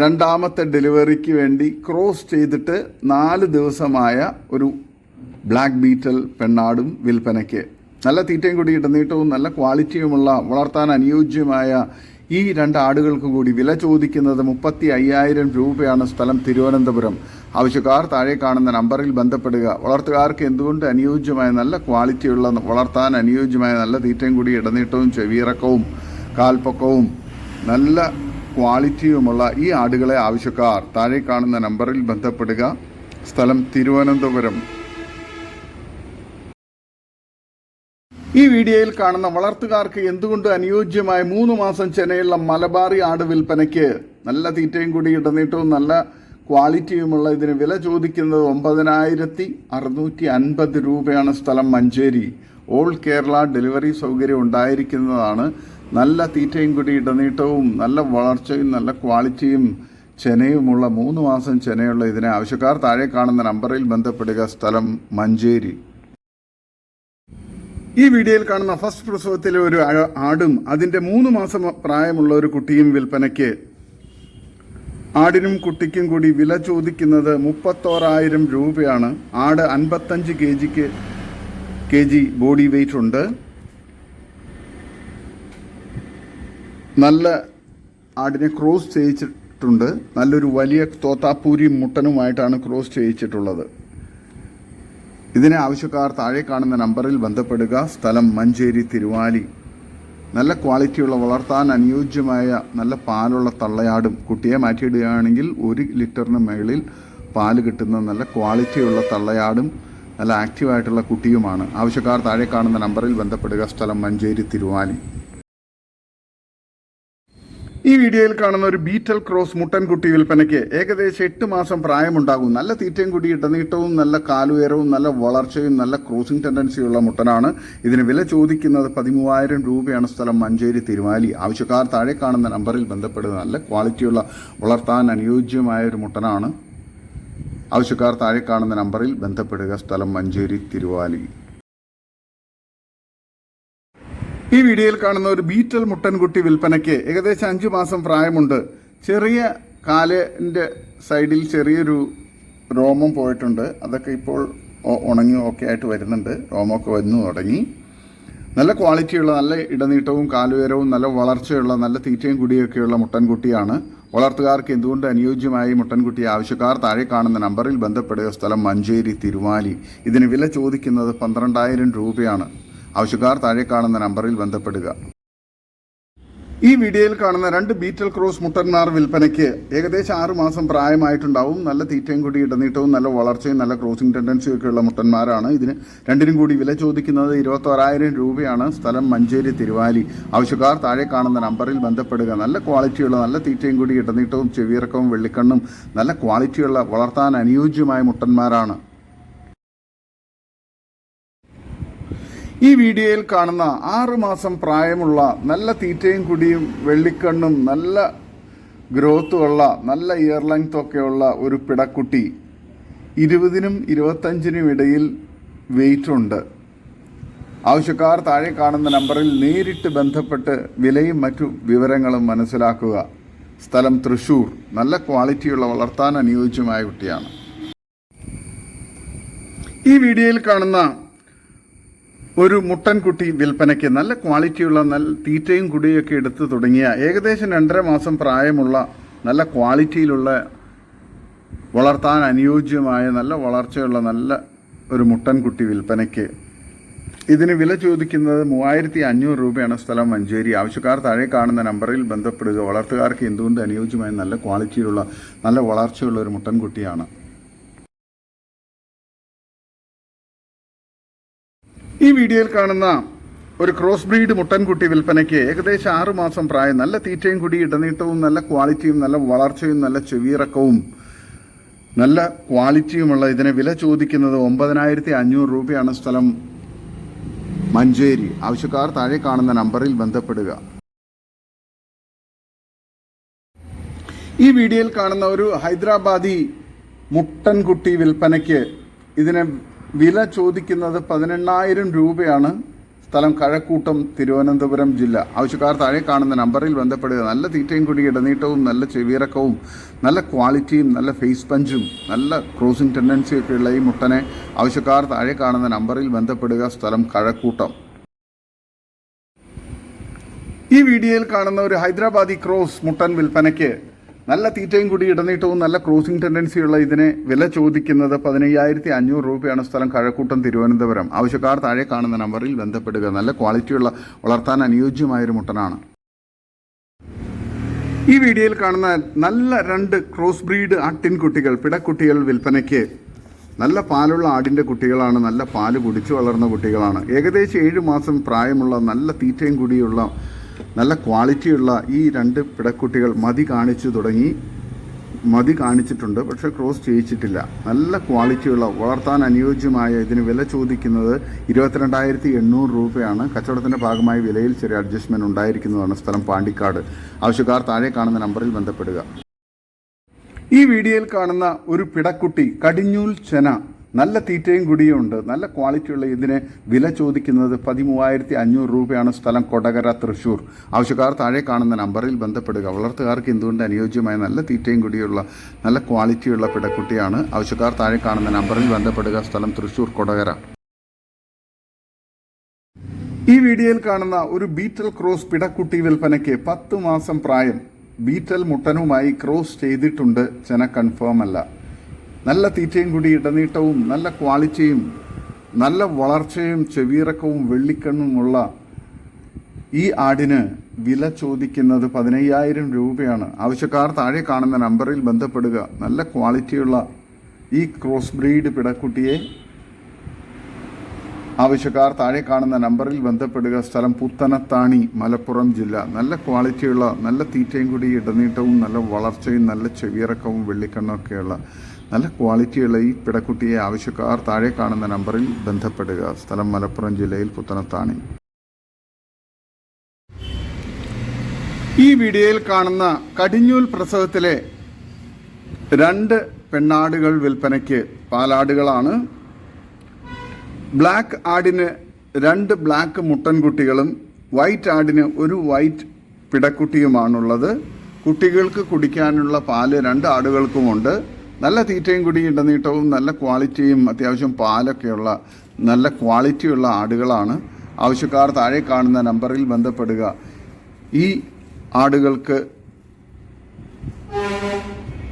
രണ്ടാമത്തെ ഡെലിവറിക്ക് വേണ്ടി ക്രോസ് ചെയ്തിട്ട് നാല് ദിവസമായ ഒരു ബ്ലാക്ക് ബീറ്റൽ പെണ്ണാടും വിൽപ്പനയ്ക്ക്. നല്ല തീറ്റയും കൂടി ഇടനീട്ടവും നല്ല ക്വാളിറ്റിയുമുള്ള വളർത്താൻ അനുയോജ്യമായ ഈ രണ്ട് ആടുകൾക്ക് കൂടി വില ചോദിക്കുന്നത് മുപ്പത്തി അയ്യായിരം രൂപയാണ് സ്ഥലം തിരുവനന്തപുരം. ആവശ്യക്കാർ താഴെ കാണുന്ന നമ്പറിൽ ബന്ധപ്പെടുക. വളർത്തുകാർക്ക് എന്തുകൊണ്ട് അനുയോജ്യമായ നല്ല ക്വാളിറ്റിയുള്ള വളർത്താൻ അനുയോജ്യമായ നല്ല തീറ്റയും കൂടി ഇടനീട്ടവും ചെവിയിറക്കവും കാൽപ്പൊക്കവും നല്ല ക്വാളിറ്റിയുമുള്ള ഈ ആടുകളെ ആവശ്യക്കാർ താഴെ കാണുന്ന നമ്പറിൽ ബന്ധപ്പെടുക. സ്ഥലം തിരുവനന്തപുരം. ഈ വീഡിയോയിൽ കാണുന്ന വളർത്തുകാർക്ക് എന്തുകൊണ്ട് അനുയോജ്യമായ മൂന്ന് മാസം ചെനയുള്ള മലബാറി ആട് വിൽപ്പനയ്ക്ക് നല്ല തീറ്റയും കൂടി ഇടനീട്ടവും നല്ല ക്വാളിറ്റിയുമുള്ള ഇതിന് വില ചോദിക്കുന്നത് ഒമ്പതിനായിരത്തി അറുന്നൂറ്റി അൻപത് രൂപയാണ് സ്ഥലം മഞ്ചേരി. ഓൾ കേരള ഡെലിവറി സൗകര്യം ഉണ്ടായിരിക്കുന്നതാണ്. നല്ല തീറ്റയും കൂടി ഇടനീട്ടവും നല്ല വളർച്ചയും നല്ല ക്വാളിറ്റിയും ചെനയുമുള്ള മൂന്ന് മാസം ചെനയുള്ള ഇതിനെ ആവശ്യക്കാർ താഴെ കാണുന്ന നമ്പറിൽ ബന്ധപ്പെടുക. സ്ഥലം മഞ്ചേരി. ഈ വീഡിയോയിൽ കാണുന്ന ഫസ്റ്റ് പ്രസവത്തിലെ ഒരു ആടും അതിന്റെ മൂന്ന് മാസം പ്രായമുള്ള ഒരു കുട്ടിയും വിൽപ്പനയ്ക്ക്. ആടിനും കുട്ടിക്കും കൂടി വില ചോദിക്കുന്നത് മുപ്പത്തോറായിരം രൂപയാണ്. ആട് അൻപത്തഞ്ച് കെ ജിക്ക് കെ ജി ബോഡി വെയിറ്റ് ഉണ്ട്. നല്ല ആടിനെ ക്രോസ് ചെയ്യിച്ചിട്ടുണ്ട്. നല്ലൊരു വലിയ തോത്താപ്പൂരി മുട്ടനുമായിട്ടാണ് ക്രോസ് ചെയ്യിച്ചിട്ടുള്ളത്. ഇതിനെ ആവശ്യക്കാർ താഴെ കാണുന്ന നമ്പറിൽ ബന്ധപ്പെടുക. സ്ഥലം മഞ്ചേരി തിരുവാലി. നല്ല ക്വാളിറ്റിയുള്ള വളർത്താൻ അനുയോജ്യമായ നല്ല പാലുള്ള തള്ളയാടും കുട്ടിയെ മാറ്റിയിടുകയാണെങ്കിൽ ഒരു ലിറ്ററിന് മുകളിൽ പാൽ കിട്ടുന്ന നല്ല ക്വാളിറ്റിയുള്ള തള്ളയാടും നല്ല ആക്റ്റീവായിട്ടുള്ള കുട്ടിയുമാണ്. ആവശ്യക്കാർ താഴെ കാണുന്ന നമ്പറിൽ ബന്ധപ്പെടുക. സ്ഥലം മഞ്ചേരി തിരുവാലി. ഈ വീഡിയോയിൽ കാണുന്ന ഒരു ബീറ്റൽ ക്രോസ് മുട്ടൻകുട്ടി വിൽപ്പനയ്ക്ക് ഏകദേശം എട്ട് മാസം പ്രായമുണ്ടാകും. നല്ല തീറ്റയും കൂടി ഇടനീട്ടവും നല്ല കാലുയരവും നല്ല വളർച്ചയും നല്ല ക്രോസിംഗ് ടെൻഡൻസിയുള്ള മുട്ടനാണ്. ഇതിന് വില ചോദിക്കുന്നത് പതിമൂവായിരം രൂപയാണ്. സ്ഥലം മഞ്ചേരി തിരുവാലി. ആവശ്യക്കാർ താഴെ കാണുന്ന നമ്പറിൽ ബന്ധപ്പെടുന്ന നല്ല ക്വാളിറ്റിയുള്ള വളർത്താൻ അനുയോജ്യമായ ഒരു മുട്ടനാണ്. ആവശ്യക്കാർ താഴെ കാണുന്ന നമ്പറിൽ ബന്ധപ്പെടുക. സ്ഥലം മഞ്ചേരി തിരുവാലി. ഈ വീഡിയോയിൽ കാണുന്ന ഒരു ബീറ്റൽ മുട്ടൻകുട്ടി വിൽപ്പനയ്ക്ക് ഏകദേശം അഞ്ച് മാസം പ്രായമുണ്ട്. ചെറിയ കാലിന്റെ സൈഡിൽ ചെറിയൊരു രോമം പോയിട്ടുണ്ട്. അതൊക്കെ ഇപ്പോൾ ഉണങ്ങി ഓക്കെ ആയിട്ട് വരുന്നുണ്ട്. രോമമൊക്കെ വന്നു തുടങ്ങി. നല്ല ക്വാളിറ്റിയുള്ള നല്ല ഇടനീട്ടവും കാലുയരവും നല്ല വളർച്ചയുള്ള നല്ല തീറ്റയും കുടിയൊക്കെയുള്ള മുട്ടൻകുട്ടിയാണ്. വളർത്തുകാർക്ക് എന്തുകൊണ്ട് അനുയോജ്യമായ മുട്ടൻകുട്ടി ആവശ്യക്കാർ താഴെ കാണുന്ന നമ്പറിൽ ബന്ധപ്പെടുക സ്ഥലം മഞ്ചേരി തിരുവാലി? ഇതിന് വില ചോദിക്കുന്നത് പന്ത്രണ്ടായിരം രൂപയാണ്. ആവശ്യക്കാർ താഴെ കാണുന്ന നമ്പറിൽ ബന്ധപ്പെടുക. ഈ വീഡിയോയിൽ കാണുന്ന രണ്ട് ബീറ്റൽ ക്രോസ് മുട്ടന്മാർ വിൽപ്പനയ്ക്ക് ഏകദേശം ആറ് മാസം പ്രായമായിട്ടുണ്ടാവും. നല്ല തീറ്റയും കൂടി ഇടനീട്ടവും നല്ല വളർച്ചയും നല്ല ക്രോസിംഗ് ടെൻഡൻസിയും ഒക്കെ ഉള്ള മുട്ടന്മാരാണ്. ഇതിന് രണ്ടിനും കൂടി വില ചോദിക്കുന്നത് ഇരുപത്തോരായിരം രൂപയാണ്. സ്ഥലം മഞ്ചേരി തിരുവാലി. ആവശ്യക്കാർ താഴെ കാണുന്ന നമ്പറിൽ ബന്ധപ്പെടുക. നല്ല ക്വാളിറ്റിയുള്ള നല്ല തീറ്റയും കൂടി ഇടനീട്ടവും ചെവിയിറക്കവും വെള്ളിക്കണ്ണും നല്ല ക്വാളിറ്റിയുള്ള വളർത്താൻ അനുയോജ്യമായ മുട്ടന്മാരാണ്. ഈ വീഡിയോയിൽ കാണുന്ന ആറ് മാസം പ്രായമുള്ള നല്ല തീറ്റയും കുടിയും വെള്ളിക്കണ്ണും നല്ല ഗ്രോത്തുമുള്ള നല്ല ഇയർ ലെങ്ത് ഒക്കെയുള്ള ഒരു പിടക്കുട്ടി ഇരുപതിനും ഇരുപത്തഞ്ചിനും ഇടയിൽ വെയിറ്റ് ഉണ്ട്. ആവശ്യക്കാർ താഴെ കാണുന്ന നമ്പറിൽ നേരിട്ട് ബന്ധപ്പെട്ട് വിലയും മറ്റു വിവരങ്ങളും മനസ്സിലാക്കുക. സ്ഥലം തൃശൂർ. നല്ല ക്വാളിറ്റിയുള്ള വളർത്താൻ അനുയോജ്യമായ കുട്ടിയാണ്. ഈ വീഡിയോയിൽ കാണുന്ന ഒരു മുട്ടൻകുട്ടി വിൽപ്പനയ്ക്ക് നല്ല ക്വാളിറ്റിയുള്ള നല്ല തീറ്റയും കുടിയൊക്കെ എടുത്ത് തുടങ്ങിയ ഏകദേശം രണ്ടര മാസം പ്രായമുള്ള നല്ല ക്വാളിറ്റിയിലുള്ള വളർത്താൻ അനുയോജ്യമായ നല്ല വളർച്ചയുള്ള നല്ല ഒരു മുട്ടൻകുട്ടി വിൽപ്പനയ്ക്ക്. ഇതിന് വില ചോദിക്കുന്നത് മൂവായിരത്തി അഞ്ഞൂറ് രൂപയാണ് സ്ഥലം മഞ്ചേരി. ആവശ്യക്കാർ താഴെ കാണുന്ന നമ്പറിൽ ബന്ധപ്പെടുക. വളർത്തുകാർക്ക് എന്തുകൊണ്ട് അനുയോജ്യമായ നല്ല ക്വാളിറ്റിയിലുള്ള നല്ല വളർച്ചയുള്ള ഒരു മുട്ടൻകുട്ടിയാണ് ഈ വീഡിയോയിൽ കാണുന്ന ഒരു ക്രോസ് ബ്രീഡ് മുട്ടൻകുട്ടി വിൽപ്പനയ്ക്ക് ഏകദേശം ആറ് മാസം പ്രായം. നല്ല തീറ്റയും കൂടി ഇടനീട്ടവും നല്ല ക്വാളിറ്റിയും നല്ല വളർച്ചയും നല്ല ചെവിയിറക്കവും നല്ല ക്വാളിറ്റിയുമുള്ള ഇതിനെ വില ചോദിക്കുന്നത് ഒമ്പതിനായിരത്തി അഞ്ഞൂറ് രൂപയാണ് സ്ഥലം. മഞ്ചേരി. ആവശ്യക്കാർ താഴെ കാണുന്ന നമ്പറിൽ ബന്ധപ്പെടുക. ഈ വീഡിയോയിൽ കാണുന്ന ഒരു ഹൈദരാബാദി മുട്ടൻകുട്ടി വിൽപ്പനയ്ക്ക് ഇതിന് വില ചോദിക്കുന്നത് പതിനെണ്ണായിരം രൂപയാണ്. സ്ഥലം കഴക്കൂട്ടം തിരുവനന്തപുരം ജില്ല. ആവശ്യക്കാർ താഴെ കാണുന്ന നമ്പറിൽ ബന്ധപ്പെടുക. നല്ല തീറ്റയും കുടി ഇടനീട്ടവും നല്ല ചെവിയിറക്കവും നല്ല ക്വാളിറ്റിയും നല്ല ഫേസ് പഞ്ചും നല്ല ക്രോസിംഗ് ടെൻഡൻസി ഉള്ള ഈ മുട്ടനെ ആവശ്യക്കാർ താഴെ കാണുന്ന നമ്പറിൽ ബന്ധപ്പെടുക. സ്ഥലം കഴക്കൂട്ടം. ഈ വീഡിയോയിൽ കാണുന്ന ഒരു ഹൈദരാബാദി ക്രോസ് മുട്ടൻ വിൽപ്പനയ്ക്ക് നല്ല തീറ്റയും കൂടി ഇടനീട്ടവും നല്ല ക്രോസിംഗ് ടെൻഡൻസിയുള്ള ഇതിനെ വില ചോദിക്കുന്നത് പതിനയ്യായിരത്തി അഞ്ഞൂറ് രൂപയാണ് സ്ഥലം. കഴക്കൂട്ടം തിരുവനന്തപുരം. ആവശ്യക്കാർ താഴെ കാണുന്ന നമ്പറിൽ ബന്ധപ്പെടുക. നല്ല ക്വാളിറ്റിയുള്ള വളർത്താൻ അനുയോജ്യമായൊരു മുട്ടനാണ്. ഈ വീഡിയോയിൽ കാണുന്ന നല്ല രണ്ട് ക്രോസ് ബ്രീഡ് ആട്ടിൻകുട്ടികൾ പിടക്കുട്ടികൾ വിൽപ്പനയ്ക്ക് നല്ല പാലുള്ള ആടിന്റെ കുട്ടികളാണ്. നല്ല പാൽ കുടിച്ചു വളർന്ന കുട്ടികളാണ്. ഏകദേശം ഏഴ് മാസം പ്രായമുള്ള നല്ല തീറ്റയും കൂടിയുള്ള നല്ല ക്വാളിറ്റിയുള്ള ഈ രണ്ട് പിടക്കുട്ടികൾ മതി കാണിച്ചു തുടങ്ങി. മതി കാണിച്ചിട്ടുണ്ട് പക്ഷേ ക്രോസ് ചെയ്യിച്ചിട്ടില്ല. നല്ല ക്വാളിറ്റിയുള്ള വളർത്താൻ അനുയോജ്യമായ ഇതിന് വില ചോദിക്കുന്നത് ഇരുപത്തിരണ്ടായിരത്തി എണ്ണൂറ് രൂപയാണ്. കച്ചവടത്തിന്റെ ഭാഗമായി വിലയിൽ ചെറിയ അഡ്ജസ്റ്റ്മെന്റ് ഉണ്ടായിരിക്കുന്നതാണ് സ്ഥലം പാണ്ടിക്കാട്. ആവശ്യക്കാർ താഴെ കാണുന്ന നമ്പറിൽ ബന്ധപ്പെടുക. ഈ വീഡിയോയിൽ കാണുന്ന ഒരു പിടക്കുട്ടി കടിഞ്ഞൂൽ ചെന നല്ല തീറ്റയും കുടിയും ഉണ്ട്. നല്ല ക്വാളിറ്റിയുള്ള ഇതിന് വില ചോദിക്കുന്നത് പതിമൂവായിരത്തി അഞ്ഞൂറ് രൂപയാണ് സ്ഥലം കൊടകര തൃശ്ശൂർ ആവശ്യക്കാർ താഴെ കാണുന്ന നമ്പറിൽ ബന്ധപ്പെടുക. വളർത്തുകാർക്ക് എന്തുകൊണ്ട് അനുയോജ്യമായ നല്ല തീറ്റയും കുടിയുള്ള നല്ല ക്വാളിറ്റിയുള്ള പിടക്കുട്ടിയാണ്? ആവശ്യക്കാർ താഴെ കാണുന്ന നമ്പറിൽ ബന്ധപ്പെടുക. സ്ഥലം തൃശ്ശൂർ കൊടകര. ഈ വീഡിയോയിൽ കാണുന്ന ഒരു ബീറ്റൽ ക്രോസ് പിടക്കുട്ടി വിൽപ്പനയ്ക്ക് പത്ത് മാസം പ്രായം. ബീറ്റൽ മുട്ടനുമായി ക്രോസ് ചെയ്തിട്ടുണ്ട്. ചെന കൺഫേം അല്ല. നല്ല തീറ്റയും കൂടി ഇടനീട്ടവും നല്ല ക്വാളിറ്റിയും നല്ല വളർച്ചയും ചെവിയിറക്കവും വെള്ളിക്കണ്ണുമുള്ള ഈ ആടിന് വില ചോദിക്കുന്നത് പതിനയ്യായിരം രൂപയാണ്. ആവശ്യക്കാർ താഴെ കാണുന്ന നമ്പറിൽ ബന്ധപ്പെടുക. നല്ല ക്വാളിറ്റിയുള്ള ഈ ക്രോസ് ബ്രീഡ് പിടക്കുട്ടിയെ ആവശ്യക്കാർ താഴെ കാണുന്ന നമ്പറിൽ ബന്ധപ്പെടുക. സ്ഥലം പുത്തനത്താണി മലപ്പുറം ജില്ല. നല്ല ക്വാളിറ്റിയുള്ള നല്ല തീറ്റയും കൂടി ഇടനീട്ടവും നല്ല വളർച്ചയും നല്ല ചെവിയിറക്കവും വെള്ളിക്കണ്ണൊക്കെയുള്ള നല്ല ക്വാളിറ്റിയുള്ള ഈ പിടക്കുട്ടിയെ ആവശ്യക്കാർ താഴെ കാണുന്ന നമ്പറിൽ ബന്ധപ്പെടുക. സ്ഥലം മലപ്പുറം ജില്ലയിൽ പുത്തനത്താണി. ഈ വീഡിയോയിൽ കാണുന്ന കടിഞ്ഞൂൽ പ്രസവത്തിലെ രണ്ട് പെണ്ണാടുകൾ വിൽപ്പനയ്ക്ക് പാലാടുകളാണ്. ബ്ലാക്ക് ആടിന് രണ്ട് ബ്ലാക്ക് മുട്ടൻകുട്ടികളും വൈറ്റ് ആടിന് ഒരു വൈറ്റ് പിടക്കുട്ടിയുമാണുള്ളത്. കുട്ടികൾക്ക് കുടിക്കാനുള്ള പാൽ രണ്ട് ആടുകൾക്കുമുണ്ട്. നല്ല തീറ്റയും കൂടി ഇടനീട്ടവും നല്ല ക്വാളിറ്റിയും അത്യാവശ്യം പാലൊക്കെയുള്ള നല്ല ക്വാളിറ്റിയുള്ള ആടുകളാണ്. ആവശ്യക്കാർ താഴെ കാണുന്ന നമ്പറിൽ ബന്ധപ്പെടുക. ഈ ആടുകൾക്ക്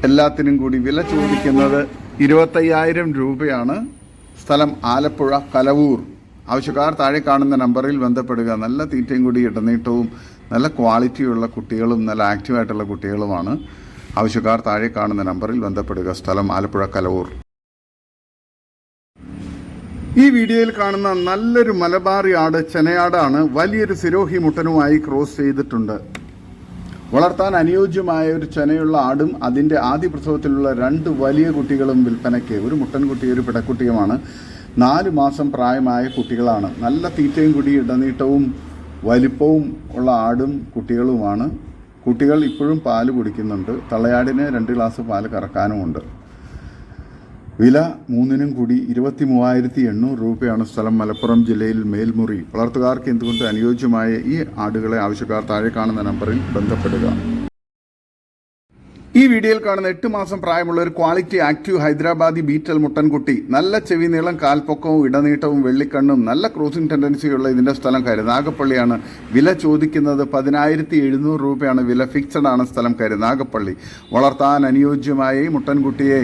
എല്ലാത്തിനും കൂടി വില ചോദിക്കുന്നത് ഇരുപത്തയ്യായിരം രൂപയാണ്. സ്ഥലം ആലപ്പുഴ കലവൂർ. ആവശ്യക്കാർ താഴെ കാണുന്ന നമ്പറിൽ ബന്ധപ്പെടുക. നല്ല തീറ്റയും കൂടി ഇടനീട്ടവും നല്ല ക്വാളിറ്റിയുള്ള കുട്ടികളും നല്ല ആക്റ്റീവായിട്ടുള്ള കുട്ടികളുമാണ്. ആവശ്യക്കാർ താഴെ കാണുന്ന നമ്പറിൽ ബന്ധപ്പെടുക. സ്ഥലം ആലപ്പുഴ കലവൂർ. ഈ വീഡിയോയിൽ കാണുന്ന നല്ലൊരു മലബാറി ആട് ചെനയാടാണ് വലിയൊരു സിരോഹി മുട്ടനുമായി ക്രോസ് ചെയ്തിട്ടുണ്ട്. വളർത്താൻ അനുയോജ്യമായ ഒരു ചെനയുള്ള ആടും അതിന്റെ ആദ്യ പ്രസവത്തിലുള്ള രണ്ട് വലിയ കുട്ടികളും വിൽപ്പനയ്ക്ക്. ഒരു മുട്ടൻകുട്ടി ഒരു പിടക്കുട്ടിയുമാണ് നാല് മാസം പ്രായമായ കുട്ടികളാണ്. നല്ല തീറ്റയും കുടി ഇടനീട്ടവും വലിപ്പവും ഉള്ള ആടും കുട്ടികളുമാണ്. കുട്ടികൾ ഇപ്പോഴും പാൽ കുടിക്കുന്നുണ്ട്. തള്ളയാടിന് രണ്ട് ഗ്ലാസ് പാൽ കറക്കാനുമുണ്ട്. വില മൂന്നിനും കൂടി ഇരുപത്തി മൂവായിരത്തി എണ്ണൂറ് രൂപയാണ് സ്ഥലം മലപ്പുറം ജില്ലയിൽ മേൽമുറി. വളർത്തുകാർക്ക് എന്തുകൊണ്ട് അനുയോജ്യമായ ഈ ആടുകളെ ആവശ്യക്കാർ താഴെ കാണുന്ന നമ്പറിൽ ബന്ധപ്പെടുക. ഈ വീഡിയോയിൽ കാണുന്ന എട്ട് മാസം പ്രായമുള്ള ഒരു ക്വാളിറ്റി ആക്റ്റീവ് ഹൈദരാബാദി ബീറ്റൽ മുട്ടൻകുട്ടി നല്ല ചെവി നീളം കാൽപ്പൊക്കവും ഇടനീട്ടവും വെള്ളിക്കണ്ണും നല്ല ക്രോസിംഗ് ടെൻഡൻസിയുള്ള ഇതിന്റെ സ്ഥലം കരുനാഗപ്പള്ളിയാണ് വില ചോദിക്കുന്നത് പതിനായിരത്തി എഴുന്നൂറ് രൂപയാണ്. വില ഫിക്സഡ് ആണ് സ്ഥലം കരുനാഗപ്പള്ളി വളർത്താൻ അനുയോജ്യമായ ഈ മുട്ടൻകുട്ടിയെ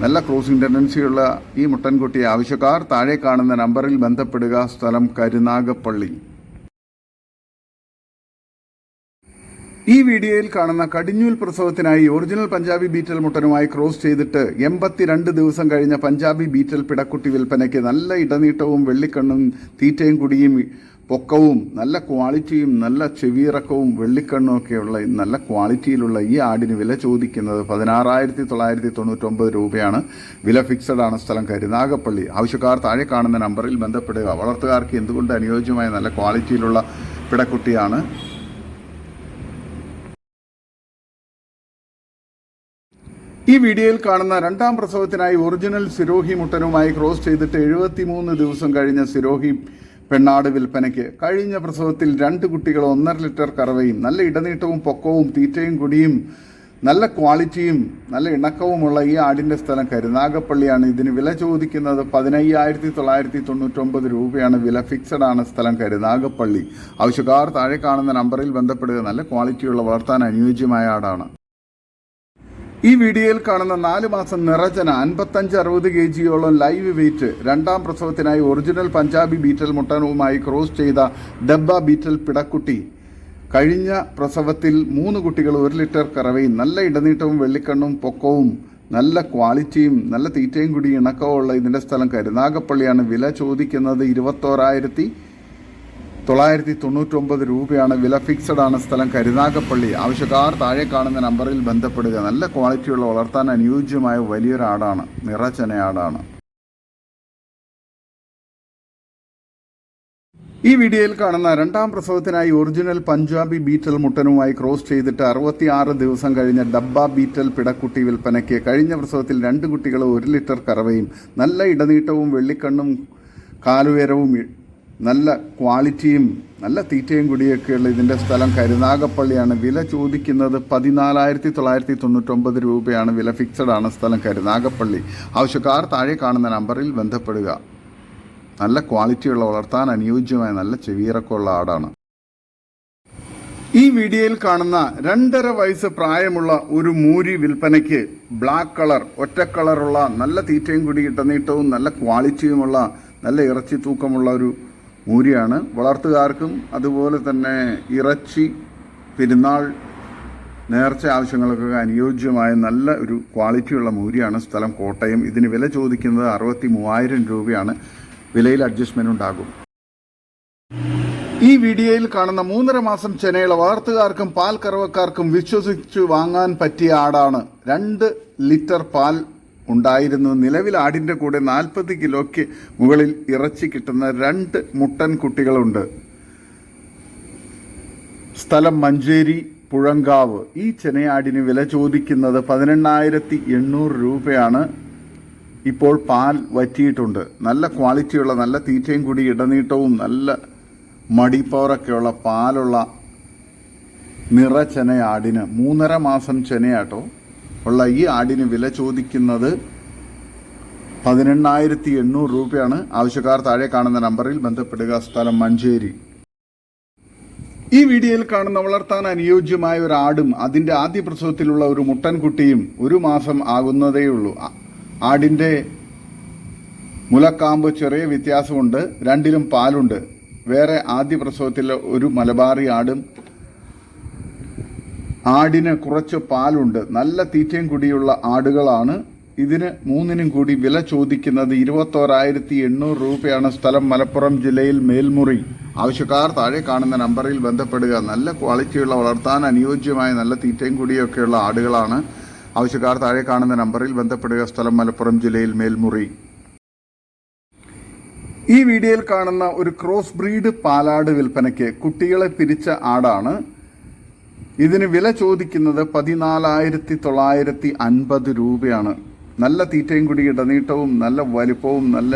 നല്ല ക്രോസിംഗ് ടെൻഡൻസിയുള്ള ഈ മുട്ടൻകുട്ടിയെ ആവശ്യക്കാർ താഴെ കാണുന്ന നമ്പറിൽ ബന്ധപ്പെടുക സ്ഥലം കരുനാഗപ്പള്ളി ഈ വീഡിയോയിൽ കാണുന്ന കടിഞ്ഞൂൽ പ്രസവത്തിനായി ഒറിജിനൽ പഞ്ചാബി ബീറ്റൽ മുട്ടനുമായി ക്രോസ് ചെയ്തിട്ട് എൺപത്തിരണ്ട് ദിവസം കഴിഞ്ഞ പഞ്ചാബി ബീറ്റൽ പിടക്കുട്ടി വിൽപ്പനയ്ക്ക് നല്ല ഇടനീട്ടവും വെള്ളിക്കണ്ണും തീറ്റയും കുടിയും പൊക്കവും നല്ല ക്വാളിറ്റിയും നല്ല ചെവിയിറക്കവും വെള്ളിക്കണ്ണും ഒക്കെയുള്ള നല്ല ക്വാളിറ്റിയിലുള്ള ഈ ആടിന് വില ചോദിക്കുന്നത് പതിനാറായിരത്തി തൊള്ളായിരത്തി തൊണ്ണൂറ്റൊമ്പത് രൂപയാണ്. വില ഫിക്സഡ് ആണ് സ്ഥലം കരുനാഗപ്പള്ളി ആവശ്യക്കാർ താഴെ കാണുന്ന നമ്പറിൽ ബന്ധപ്പെടുക. വളർത്തുകാർക്ക് എന്തുകൊണ്ട് അനുയോജ്യമായ നല്ല ക്വാളിറ്റിയിലുള്ള പിടക്കുട്ടിയാണ് ഈ വീഡിയോയിൽ കാണുന്ന രണ്ടാം പ്രസവത്തിനായി ഒറിജിനൽ സിരോഹി മുട്ടനുമായി ക്രോസ് ചെയ്തിട്ട് എഴുപത്തിമൂന്ന് ദിവസം കഴിഞ്ഞ സിരോഹി പെണ്ണാട് വിൽപ്പനയ്ക്ക്. കഴിഞ്ഞ പ്രസവത്തിൽ രണ്ട് കുട്ടികൾ ഒന്നര ലിറ്റർ കറവയും നല്ല ഇടനീട്ടവും പൊക്കവും തീറ്റയും കുടിയും നല്ല ക്വാളിറ്റിയും നല്ല ഇണക്കവുമുള്ള ഈ ആടിന്റെ സ്ഥലം കരുനാഗപ്പള്ളിയാണ് ഇതിന് വില ചോദിക്കുന്നത് പതിനയ്യായിരത്തി തൊള്ളായിരത്തി തൊണ്ണൂറ്റൊമ്പത് രൂപയാണ്. വില ഫിക്സഡ് ആണ് സ്ഥലം കരുനാഗപ്പള്ളി ആവശ്യക്കാർ താഴെ കാണുന്ന നമ്പറിൽ ബന്ധപ്പെടുക. നല്ല ക്വാളിറ്റിയുള്ള വളർത്താൻ അനുയോജ്യമായ ആടാണ്. ഈ വീഡിയോയിൽ കാണുന്ന നാല് മാസം നിറചന അൻപത്തഞ്ച് അറുപത് കെ ജിയോളം ലൈവ് വെയിറ്റ് രണ്ടാം പ്രസവത്തിനായി ഒറിജിനൽ പഞ്ചാബി ബീറ്റൽ മുട്ടനവുമായി ക്രോസ് ചെയ്ത ഡബ്ബ ബീറ്റൽ പിടക്കുട്ടി. കഴിഞ്ഞ പ്രസവത്തിൽ മൂന്ന് കുട്ടികൾ ഒരു ലിറ്റർ കറവയും നല്ല ഇടനീട്ടവും വെള്ളിക്കണ്ണും പൊക്കവും നല്ല ക്വാളിറ്റിയും നല്ല തീറ്റയും കൂടി ഇണക്കവും ഉള്ള ഇതിന്റെ സ്ഥലം കരുനാഗപ്പള്ളിയാണ്. വില ചോദിക്കുന്നത് ഇരുപത്തോരായിരത്തി തൊള്ളായിരത്തി തൊണ്ണൂറ്റൊമ്പത് രൂപയാണ് വില ഫിക്സഡ് ആണ് സ്ഥലം കരുനാഗപ്പള്ളി. ആവശ്യക്കാർ താഴെ കാണുന്ന നമ്പറിൽ ബന്ധപ്പെടുക. നല്ല ക്വാളിറ്റിയുള്ള വളർത്താൻ അനുയോജ്യമായ വലിയൊരു ആടാണ്. നിറച്ചന ആടാണ്. ഈ വീഡിയോയിൽ കാണുന്ന രണ്ടാം പ്രസവത്തിനായി ഒറിജിനൽ പഞ്ചാബി ബീറ്റൽ മുട്ടനുമായി ക്രോസ് ചെയ്തിട്ട് അറുപത്തിയാറ് ദിവസം കഴിഞ്ഞ ഡബ്ബ ബീറ്റൽ പിടക്കുട്ടി വിൽപ്പനയ്ക്ക് കഴിഞ്ഞ പ്രസവത്തിൽ രണ്ട് കുട്ടികൾ ഒരു ലിറ്റർ കറവയും നല്ല ഇടനീട്ടവും വെള്ളിക്കണ്ണും കാലുയരവും നല്ല ക്വാളിറ്റിയും നല്ല തീറ്റയും കൂടിയൊക്കെയുള്ള ഇതിന്റെ സ്ഥലം കരുനാഗപ്പള്ളിയാണ്. വില ചോദിക്കുന്നത് പതിനാലായിരത്തി തൊള്ളായിരത്തി തൊണ്ണൂറ്റൊമ്പത് രൂപയാണ്. വില ഫിക്സഡ് ആണ് സ്ഥലം കരുനാഗപ്പള്ളി. ആവശ്യക്കാർ താഴെ കാണുന്ന നമ്പറിൽ ബന്ധപ്പെടുക. നല്ല ക്വാളിറ്റിയുള്ള വളർത്താൻ അനുയോജ്യമായ നല്ല ചെവിയിറക്കമുള്ള ആടാണ്. ഈ വീഡിയോയിൽ കാണുന്ന രണ്ടര വയസ്സ് പ്രായമുള്ള ഒരു മൂരി വിൽപ്പനയ്ക്ക് ബ്ലാക്ക് കളർ ഒറ്റ കളറുള്ള നല്ല തീറ്റയും കൂടി ഇട്ടനീട്ടവും നല്ല ക്വാളിറ്റിയുമുള്ള നല്ല ഇറച്ചി തൂക്കമുള്ള ഒരു മൂരിയാണ്. വളർത്തുകാർക്കും അതുപോലെ തന്നെ ഇറച്ചി പെരുന്നാൾ നേർച്ച ആവശ്യങ്ങൾക്കൊക്കെ അനുയോജ്യമായ നല്ല ഒരു ക്വാളിറ്റിയുള്ള മൂരിയാണ് സ്ഥലം കോട്ടയം. ഇതിന് വില ചോദിക്കുന്നത് അറുപത്തി മൂവായിരം രൂപയാണ്. വിലയിൽ അഡ്ജസ്റ്റ്മെന്റ് ഉണ്ടാകും. ഈ വീഡിയോയിൽ കാണുന്ന മൂന്നര മാസം ചെനയുള്ള വളർത്തുകാർക്കും പാൽ കറവക്കാർക്കും വിശ്വസിച്ച് വാങ്ങാൻ പറ്റിയ ആടാണ്. രണ്ട് ലിറ്റർ പാൽ ഉണ്ടായിരുന്നു. നിലവിൽ ആടിന്റെ കൂടെ നാൽപ്പത് കിലോയ്ക്ക് മുകളിൽ ഇറച്ചി കിട്ടുന്ന രണ്ട് മുട്ടൻ കുട്ടികളുണ്ട്. സ്ഥലം മഞ്ചേരി പുഴങ്കാവ്. ഈ ചെനയാടിന് വില ചോദിക്കുന്നത് പതിനെണ്ണായിരത്തി എണ്ണൂറ് രൂപയാണ്. ഇപ്പോൾ പാൽ വറ്റിയിട്ടുണ്ട്. നല്ല ക്വാളിറ്റിയുള്ള നല്ല തീറ്റയും കൂടി ഇടനീട്ടവും നല്ല മടിപ്പവറൊക്കെയുള്ള പാലുള്ള നിറ ചെനയാടിന് മൂന്നര മാസം ചെനയാട്ടോ. ഉള്ള ഈ ആടിന് വില ചോദിക്കുന്നത് പതിനെണ്ണായിരത്തി എണ്ണൂറ് രൂപയാണ്. ആവശ്യക്കാർ താഴെ കാണുന്ന നമ്പറിൽ ബന്ധപ്പെടുക. സ്ഥലം മഞ്ചേരി. ഈ വീഡിയോയിൽ കാണുന്ന വളർത്താൻ അനുയോജ്യമായ ഒരു ആടും അതിന്റെ ആദ്യ പ്രസവത്തിലുള്ള ഒരു മുട്ടൻകുട്ടിയും ഒരു മാസം ആകുന്നതേയുള്ളൂ. ആടിന്റെ മുലക്കാമ്പ് ചെറിയ വ്യത്യാസമുണ്ട്. രണ്ടിലും പാലുണ്ട്. വേറെ ആദ്യ പ്രസവത്തിലെ ഒരു മലബാറി ആടും ആടിന് കുറച്ച് പാലുണ്ട്. നല്ല തീറ്റയും കൂടിയുള്ള ആടുകളാണ്. ഇതിന് മൂന്നിനും കൂടി വില ചോദിക്കുന്നത് ഇരുപത്തോരായിരത്തി എണ്ണൂറ് രൂപയാണ്. സ്ഥലം മലപ്പുറം ജില്ലയിൽ മേൽമുറി. ആവശ്യക്കാർ താഴെ കാണുന്ന നമ്പറിൽ ബന്ധപ്പെടുക. നല്ല ക്വാളിറ്റിയുള്ള വളർത്താൻ അനുയോജ്യമായ നല്ല തീറ്റയും കൂടിയൊക്കെയുള്ള ആടുകളാണ്. ആവശ്യക്കാർ താഴെ കാണുന്ന നമ്പറിൽ ബന്ധപ്പെടുക. സ്ഥലം മലപ്പുറം ജില്ലയിൽ മേൽമുറി. ഈ വീഡിയോയിൽ കാണുന്ന ഒരു ക്രോസ് ബ്രീഡ് പാലാട് വിൽപ്പനയ്ക്ക് കുട്ടികളെ പിരിച്ച ആടാണ്. ഇതിന് വില ചോദിക്കുന്നത് പതിനാലായിരത്തി തൊള്ളായിരത്തി അൻപത് രൂപയാണ്. നല്ല തീറ്റയും കൂടി ഇടനീട്ടവും നല്ല വലിപ്പവും നല്ല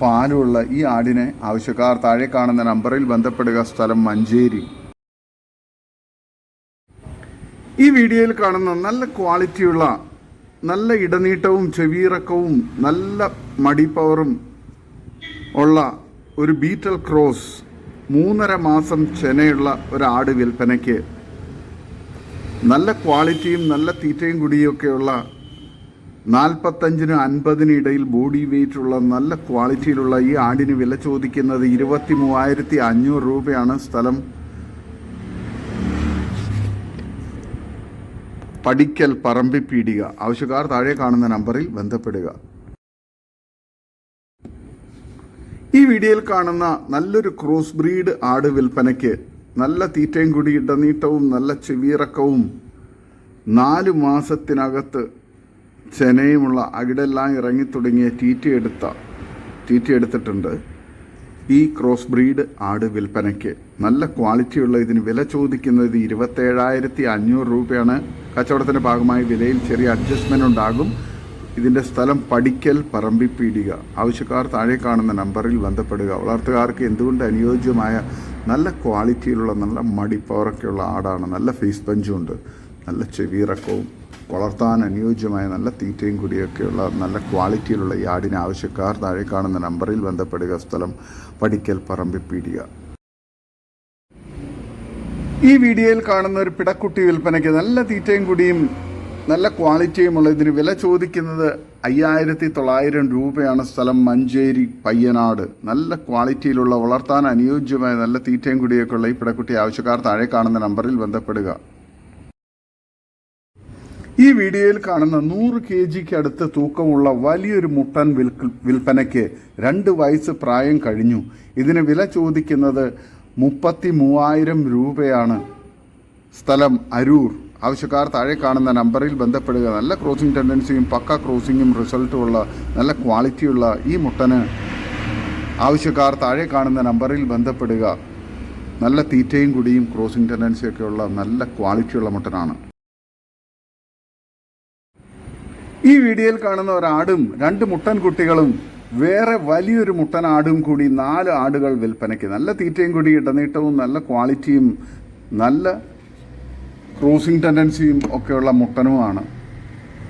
പാലുമുള്ള ഈ ആടിനെ ആവശ്യക്കാർ താഴെ കാണുന്ന നമ്പറിൽ ബന്ധപ്പെടുക. സ്ഥലം മഞ്ചേരി. ഈ വീഡിയോയിൽ കാണുന്ന നല്ല ക്വാളിറ്റിയുള്ള നല്ല ഇടനീട്ടവും ചെവിയിറക്കവും നല്ല മടിപ്പവറും ഉള്ള ഒരു ബീറ്റൽ ക്രോസ് മൂന്നര മാസം ചെനയുള്ള ഒരാട് വിൽപ്പനയ്ക്ക് നല്ല ക്വാളിറ്റിയും നല്ല തീറ്റയും കൂടിയൊക്കെയുള്ള നാൽപ്പത്തഞ്ചിന് അൻപതിന് ഇടയിൽ ബോഡി വെയിറ്റ് ഉള്ള നല്ല ക്വാളിറ്റിയിലുള്ള ഈ ആടിന് വില ചോദിക്കുന്നത് ഇരുപത്തി മൂവായിരത്തി അഞ്ഞൂറ് രൂപയാണ് സ്ഥലം. പടിക്കൽ പറമ്പിപ്പീടിക ആവശ്യക്കാർ താഴെ കാണുന്ന നമ്പറിൽ ബന്ധപ്പെടുക. ഈ വീഡിയോയിൽ കാണുന്ന നല്ലൊരു ക്രോസ് ബ്രീഡ് ആട് വിൽപ്പനയ്ക്ക് നല്ല തീറ്റയും കൂടി ഇടനീട്ടവും നല്ല ചെവിയിറക്കവും നാല് മാസത്തിനകത്ത് ചെനയുമുള്ള അകിടെല്ലാം ഇറങ്ങി തുടങ്ങിയ തീറ്റയെടുത്ത തീറ്റയെടുത്തിട്ടുണ്ട് ഈ ക്രോസ് ബ്രീഡ് ആട് വിൽപ്പനയ്ക്ക് നല്ല ക്വാളിറ്റിയുള്ള ഇതിന് വില ചോദിക്കുന്നത് ഇരുപത്തേഴായിരത്തി അഞ്ഞൂറ് രൂപയാണ്. കച്ചവടത്തിന്റെ ഭാഗമായി വിലയിൽ ചെറിയ അഡ്ജസ്റ്റ്മെന്റ് ഉണ്ടാകും. ഇതിന്റെ സ്ഥലം പടിക്കൽ പറമ്പിപ്പീടിക ആവശ്യക്കാർ താഴെ കാണുന്ന നമ്പറിൽ ബന്ധപ്പെടുക. വളർത്തുകാർക്ക് എന്തുകൊണ്ട് അനുയോജ്യമായ നല്ല ക്വാളിറ്റിയിലുള്ള നല്ല മടിപ്പവറൊക്കെയുള്ള ആടാണ്. നല്ല ഫേസ് പഞ്ചും ഉണ്ട് നല്ല ചെവിയിറക്കവും വളർത്താൻ അനുയോജ്യമായ നല്ല തീറ്റയും കുടിയൊക്കെയുള്ള നല്ല ക്വാളിറ്റിയിലുള്ള ഈ ആടിന് ആവശ്യക്കാർ താഴെ കാണുന്ന നമ്പറിൽ ബന്ധപ്പെടുക. സ്ഥലം പടിക്കൽ പറമ്പിപ്പീടിക ഈ വീഡിയോയിൽ കാണുന്ന ഒരു പിടക്കുട്ടി വിൽപ്പനയ്ക്ക് നല്ല തീറ്റയും കുടിയും നല്ല ക്വാളിറ്റിയുമുള്ള ഇതിന് വില ചോദിക്കുന്നത് അയ്യായിരത്തി തൊള്ളായിരം രൂപയാണ് സ്ഥലം മഞ്ചേരി പയ്യനാട്. നല്ല ക്വാളിറ്റിയിലുള്ള വളർത്താൻ അനുയോജ്യമായ നല്ല തീറ്റയും കുടിയൊക്കെ ഉള്ള ഈ പിടക്കുട്ടി ആവശ്യക്കാർ താഴെ കാണുന്ന നമ്പറിൽ ബന്ധപ്പെടുക. ഈ വീഡിയോയിൽ കാണുന്ന നൂറ് കെ ജിക്ക് അടുത്ത് തൂക്കമുള്ള വലിയൊരു മുട്ടൻ വിൽപ്പനയ്ക്ക് രണ്ട് വയസ്സ് പ്രായം കഴിഞ്ഞു. ഇതിന് വില ചോദിക്കുന്നത് മുപ്പത്തി മൂവായിരം രൂപയാണ്. സ്ഥലം അരൂർ. ആവശ്യക്കാർ താഴെ കാണുന്ന നമ്പറിൽ ബന്ധപ്പെടുക. നല്ല ക്രോസിംഗ് ടെൻഡൻസിയും പക്ക ക്രോസിംഗും റിസൾട്ടുമുള്ള നല്ല ക്വാളിറ്റിയുള്ള ഈ മുട്ടന് ആവശ്യക്കാർ താഴെ കാണുന്ന നമ്പറിൽ ബന്ധപ്പെടുക. നല്ല തീറ്റയും കുടിയും ക്രോസിംഗ് ടെൻഡൻസിയൊക്കെയുള്ള നല്ല ക്വാളിറ്റിയുള്ള മുട്ടനാണ്. ഈ വീഡിയോയിൽ കാണുന്ന ഒരാടും രണ്ട് മുട്ടൻ കുട്ടികളും വേറെ വലിയൊരു മുട്ടൻ ആടും കൂടി നാല് ആടുകൾ വിൽപ്പനയ്ക്ക്. നല്ല തീറ്റയും കൂടി ഇടനീട്ടവും നല്ല ക്വാളിറ്റിയും നല്ല ക്രോസിംഗ് ടെൻഡൻസിയും ഒക്കെയുള്ള മുട്ടനുമാണ്.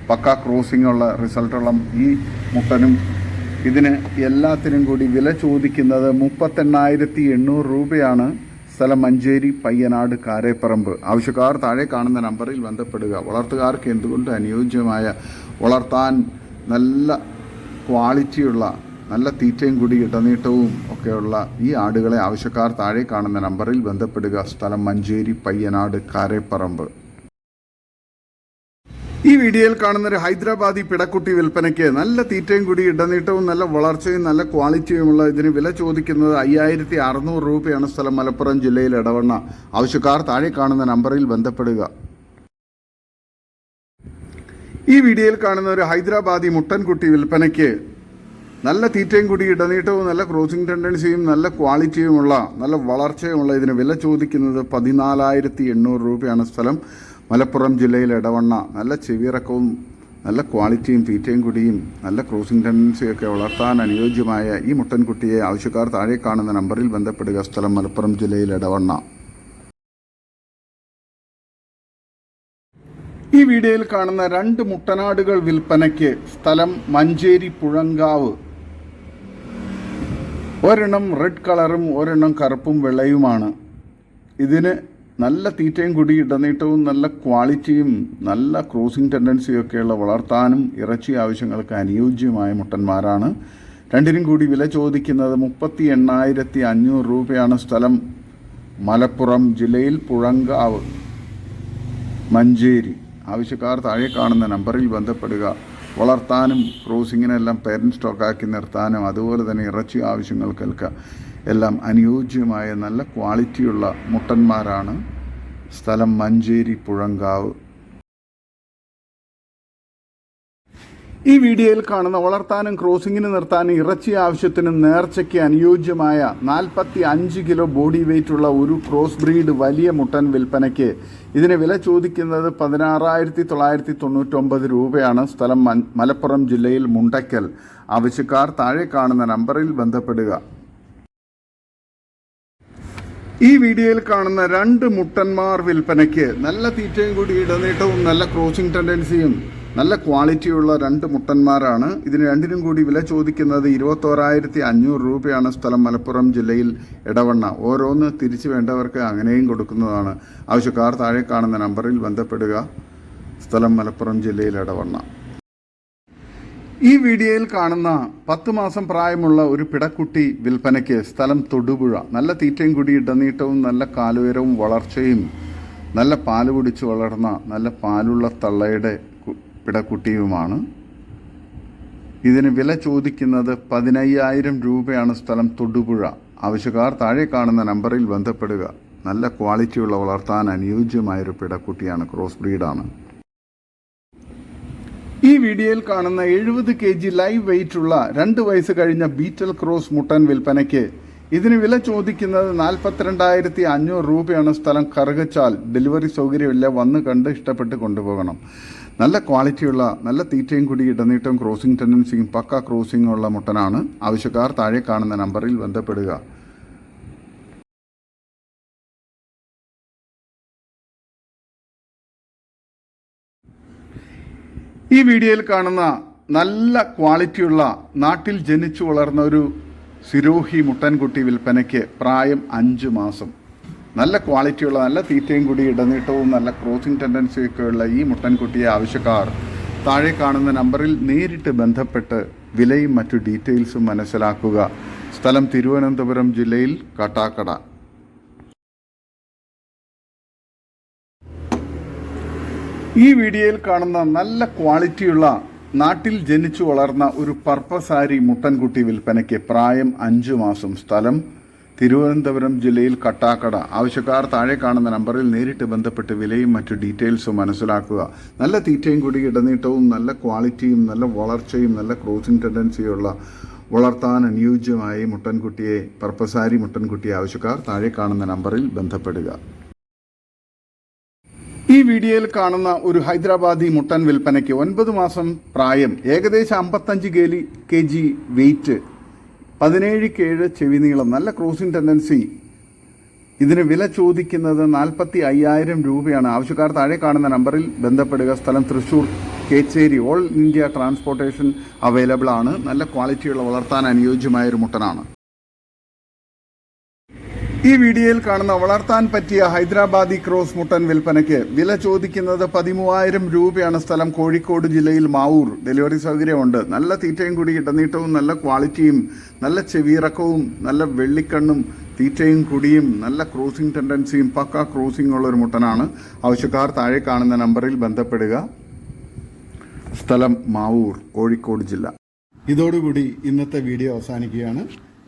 പക്ക ക്രോസിംഗ് ഉള്ള റിസൾട്ടുള്ള ഈ മുട്ടനും ഇതിന് എല്ലാത്തിനും കൂടി വില ചോദിക്കുന്നത് മുപ്പത്തെണ്ണായിരത്തി എണ്ണൂറ് രൂപയാണ്. സ്ഥലം മഞ്ചേരി പയ്യനാട് കാരേപ്പറമ്പ്. ആവശ്യക്കാർ താഴെ കാണുന്ന നമ്പറിൽ ബന്ധപ്പെടുക. വളർത്തുകാർക്ക് എന്തുകൊണ്ട് അനുയോജ്യമായ വളർത്താൻ നല്ല ക്വാളിറ്റിയുള്ള നല്ല തീറ്റയും കൂടി ഇടനീട്ടവും ഒക്കെയുള്ള ഈ ആടുകളെ ആവശ്യക്കാർ താഴെ കാണുന്ന നമ്പറിൽ ബന്ധപ്പെടുക. സ്ഥലം മഞ്ചേരി പയ്യനാട് കാരേപ്പറമ്പ്. ഈ വീഡിയോയിൽ കാണുന്ന ഒരു ഹൈദരാബാദി പിടക്കുട്ടി വിൽപ്പനയ്ക്ക് നല്ല തീറ്റയും കൂടി ഇടനീട്ടവും നല്ല വളർച്ചയും നല്ല ക്വാളിറ്റിയുമുള്ള ഇതിന് വില ചോദിക്കുന്നത് അയ്യായിരത്തി അറുന്നൂറ് രൂപയാണ് സ്ഥലം മലപ്പുറം ജില്ലയിൽ ഇടവണ്ണ ആവശ്യക്കാർ താഴെ കാണുന്ന നമ്പറിൽ ബന്ധപ്പെടുക. ഈ വീഡിയോയിൽ കാണുന്ന ഒരു ഹൈദരാബാദി മുട്ടൻകുട്ടി വിൽപ്പനയ്ക്ക് നല്ല തീറ്റയും കൂടി ഇടനീട്ടവും നല്ല ക്രോസിംഗ് ടെൻഡൻസിയും നല്ല ക്വാളിറ്റിയുമുള്ള നല്ല വളർച്ചയുമുള്ള ഇതിന് വില ചോദിക്കുന്നത് പതിനാലായിരത്തി എണ്ണൂറ് രൂപയാണ് സ്ഥലം. മലപ്പുറം ജില്ലയിൽ ഇടവണ്ണ നല്ല ചെവിയിറക്കവും നല്ല ക്വാളിറ്റിയും തീറ്റയും കൂടിയും നല്ല ക്രോസിംഗ് ടെൻഡൻസിയൊക്കെ വളർത്താൻ അനുയോജ്യമായ ഈ മുട്ടൻകുട്ടിയെ ആവശ്യക്കാർ താഴെ കാണുന്ന നമ്പറിൽ ബന്ധപ്പെടുക. സ്ഥലം മലപ്പുറം ജില്ലയിൽ ഇടവണ്ണ ഈ വീഡിയോയിൽ കാണുന്ന രണ്ട് മുട്ടനാടുകൾ വിൽപ്പനയ്ക്ക് സ്ഥലം മഞ്ചേരി പുഴങ്കാവ്. ഒരെണ്ണം റെഡ് കളറും ഒരെണ്ണം കറുപ്പും വെള്ളയുമാണ്. ഇതിന് നല്ല തീറ്റയും കൂടി ഇടനീട്ടവും നല്ല ക്വാളിറ്റിയും നല്ല ക്രോസിംഗ് ടെൻഡൻസിയും ഒക്കെയുള്ള വളർത്താനും ഇറച്ചി ആവശ്യങ്ങൾക്ക് അനുയോജ്യമായ മുട്ടന്മാരാണ്. രണ്ടിനും കൂടി വില ചോദിക്കുന്നത് മുപ്പത്തി എണ്ണായിരത്തി അഞ്ഞൂറ് രൂപയാണ് സ്ഥലം. മലപ്പുറം ജില്ലയിൽ പുഴങ്കാവ് മഞ്ചേരി. ആവശ്യക്കാർ താഴെ കാണുന്ന നമ്പറിൽ ബന്ധപ്പെടുക. വളർത്താനും ക്രോസിങ്ങിനെല്ലാം പേരന്റ് സ്റ്റോക്കാക്കി നിർത്താനും അതുപോലെ തന്നെ ഇറച്ചി ആവശ്യങ്ങൾക്കൊക്കെ എല്ലാം അനുയോജ്യമായ നല്ല ക്വാളിറ്റിയുള്ള മുട്ടന്മാരാണ് സ്ഥലം മഞ്ചേരി പുഴങ്കാവ്. ഈ വീഡിയോയിൽ കാണുന്ന വളർത്താനും ക്രോസിങ്ങിന് നിർത്താനും ഇറച്ചി ആവശ്യത്തിനും നേർച്ചയ്ക്ക് അനുയോജ്യമായ നാൽപ്പത്തി അഞ്ച് കിലോ ബോഡി വെയ്റ്റുള്ള ഒരു ക്രോസ് ബ്രീഡ് വലിയ മുട്ടൻ വിൽപ്പനയ്ക്ക്. ഇതിന് വില ചോദിക്കുന്നത് പതിനാറായിരത്തി തൊള്ളായിരത്തി തൊണ്ണൂറ്റൊമ്പത് രൂപയാണ്. സ്ഥലം മലപ്പുറം ജില്ലയിൽ മുണ്ടയ്ക്കൽ ആവശ്യക്കാർ താഴെ കാണുന്ന നമ്പറിൽ ബന്ധപ്പെടുക. ഈ വീഡിയോയിൽ കാണുന്ന രണ്ട് മുട്ടന്മാർ വിൽപ്പനയ്ക്ക് നല്ല തീറ്റയും കൂടി ഇടനീട്ടവും നല്ല ക്രോസിംഗ് ടെൻഡൻസിയും നല്ല ക്വാളിറ്റിയുള്ള രണ്ട് മുട്ടന്മാരാണ്. ഇതിന് രണ്ടിനും കൂടി വില ചോദിക്കുന്നത് ഇരുപത്തോരായിരത്തി അഞ്ഞൂറ് രൂപയാണ് സ്ഥലം മലപ്പുറം ജില്ലയിൽ ഇടവണ്ണ ഓരോന്ന് തിരിച്ചു വേണ്ടവർക്ക് അങ്ങനെയും കൊടുക്കുന്നതാണ്. ആവശ്യക്കാർ താഴെ കാണുന്ന നമ്പറിൽ ബന്ധപ്പെടുക. സ്ഥലം മലപ്പുറം ജില്ലയിൽ ഇടവണ്ണ ഈ വീഡിയോയിൽ കാണുന്ന പത്ത് മാസം പ്രായമുള്ള ഒരു പിടക്കുട്ടി വിൽപ്പനയ്ക്ക് സ്ഥലം തൊടുപുഴ. നല്ല തീറ്റയും കൂടി ഇടനീട്ടവും നല്ല കാലുയരവും വളർച്ചയും നല്ല പാൽ കുടിച്ച് വളർന്ന നല്ല പാലുള്ള തള്ളയുടെ പിടക്കുട്ടിയുമാണ്. ഇതിന് വില ചോദിക്കുന്നത് പതിനയ്യായിരം രൂപയാണ് സ്ഥലം തൊടുപുഴ. ആവശ്യക്കാർ താഴെ കാണുന്ന നമ്പറിൽ ബന്ധപ്പെടുക. നല്ല ക്വാളിറ്റിയുള്ള വളർത്താൻ അനുയോജ്യമായൊരു പിടക്കുട്ടിയാണ് ക്രോസ് ബ്രീഡാണ്. ഈ വീഡിയോയിൽ കാണുന്ന എഴുപത് കെ ജി ലൈവ് വെയിറ്റ് ഉള്ള രണ്ട് വയസ്സ് കഴിഞ്ഞ ബീറ്റൽ ക്രോസ് മുട്ടൻ വിൽപ്പനയ്ക്ക് ഇതിന് വില ചോദിക്കുന്നത് നാൽപ്പത്തിരണ്ടായിരത്തി അഞ്ഞൂറ് രൂപയാണ് സ്ഥലം കറുകച്ചാൽ ഡെലിവറി സൗകര്യമില്ല വന്ന് കണ്ട് ഇഷ്ടപ്പെട്ട് കൊണ്ടുപോകണം. നല്ല ക്വാളിറ്റിയുള്ള നല്ല തീറ്റയും കൂടി ഇടനീട്ടം ക്രോസിംഗ് ടെൻഡൻസിയും പക്ക ക്രോസിംഗ് ഉള്ള മുട്ടനാണ് ആവശ്യക്കാർ താഴെ കാണുന്ന നമ്പറിൽ ബന്ധപ്പെടുക. ഈ വീഡിയോയിൽ കാണുന്ന നല്ല ക്വാളിറ്റിയുള്ള നാട്ടിൽ ജനിച്ചു വളർന്ന ഒരു സിരോഹി മുട്ടൻകുട്ടി വിൽപ്പനയ്ക്ക് പ്രായം അഞ്ച് മാസം. നല്ല ക്വാളിറ്റിയുള്ള നല്ല തീറ്റയും കൂടി ഇടനീട്ടവും നല്ല ക്രോസിംഗ് ടെൻഡൻസിയൊക്കെ ഉള്ള ഈ മുട്ടൻകുട്ടിയെ ആവശ്യക്കാർ താഴെ കാണുന്ന നമ്പറിൽ നേരിട്ട് ബന്ധപ്പെട്ട് വിലയും മറ്റു ഡീറ്റെയിൽസും മനസ്സിലാക്കുക. സ്ഥലം തിരുവനന്തപുരം ജില്ലയിൽ കട്ടാക്കട. ഈ വീഡിയോയിൽ കാണുന്ന നല്ല ക്വാളിറ്റിയുള്ള നാട്ടിൽ ജനിച്ചു വളർന്ന ഒരു പർപ്പസാരി മുട്ടൻകുട്ടി വിൽപ്പനയ്ക്ക് പ്രായം അഞ്ചു മാസം സ്ഥലം തിരുവനന്തപുരം ജില്ലയിൽ കട്ടാക്കട. ആവശ്യക്കാർ താഴെ കാണുന്ന നമ്പറിൽ നേരിട്ട് ബന്ധപ്പെട്ട് വിലയും മറ്റു ഡീറ്റെയിൽസും മനസ്സിലാക്കുക. നല്ല തീറ്റയും കൂടി ഇടനീട്ടവും നല്ല ക്വാളിറ്റിയും നല്ല വളർച്ചയും നല്ല ക്രോസിംഗ് ടെൻഡൻസിയുള്ള വളർത്താൻ അനുയോജ്യമായി മുട്ടൻകുട്ടിയെ പർപ്പസാരി മുട്ടൻകുട്ടി ആവശ്യക്കാർ താഴെ കാണുന്ന നമ്പറിൽ ബന്ധപ്പെടുക. ഈ വീഡിയോയിൽ കാണുന്ന ഒരു ഹൈദരാബാദി മുട്ടൻ വിൽപ്പനയ്ക്ക് ഒൻപത് മാസം പ്രായം. ഏകദേശം അമ്പത്തഞ്ച് കെ ജി വെയിറ്റ് പതിനേഴ് കേഴ് ചെവി നീളം നല്ല ക്രോസിംഗ് ടെൻഡൻസി. ഇതിന് വില ചോദിക്കുന്നത് നാൽപ്പത്തി അയ്യായിരം രൂപയാണ്. ആവശ്യക്കാർ താഴെ കാണുന്ന നമ്പറിൽ ബന്ധപ്പെടുക. സ്ഥലം Thrissur Kechery. All India transportation available ആണ്. നല്ല ക്വാളിറ്റിയുള്ള വളർത്താൻ അനുയോജ്യമായ ഒരു മുട്ടനാണ്. ഈ വീഡിയോയിൽ കാണുന്ന വളർത്താൻ പറ്റിയ ഹൈദരാബാദി ക്രോസ് മുട്ടൻ വിൽപ്പനയ്ക്ക് വില ചോദിക്കുന്നത് പതിമൂവായിരം രൂപയാണ് സ്ഥലം കോഴിക്കോട് ജില്ലയിൽ മാവൂർ. ഡെലിവറി സൗകര്യമുണ്ട്. നല്ല തീറ്റയും കൂടി ഇടനീട്ടവും നല്ല ക്വാളിറ്റിയും നല്ല ചെവിയിറക്കവും നല്ല വെള്ളിക്കണ്ണും തീറ്റയും കുടിയും നല്ല ക്രോസിംഗ് ടെൻഡൻസിയും പക്ക ക്രോസിംഗ് ഉള്ള ഒരു മുട്ടനാണ്. ആവശ്യക്കാർ താഴെ കാണുന്ന നമ്പറിൽ ബന്ധപ്പെടുക. സ്ഥലം മാവൂർ കോഴിക്കോട് ജില്ല. ഇതോടുകൂടി ഇന്നത്തെ വീഡിയോ അവസാനിക്കുകയാണ്.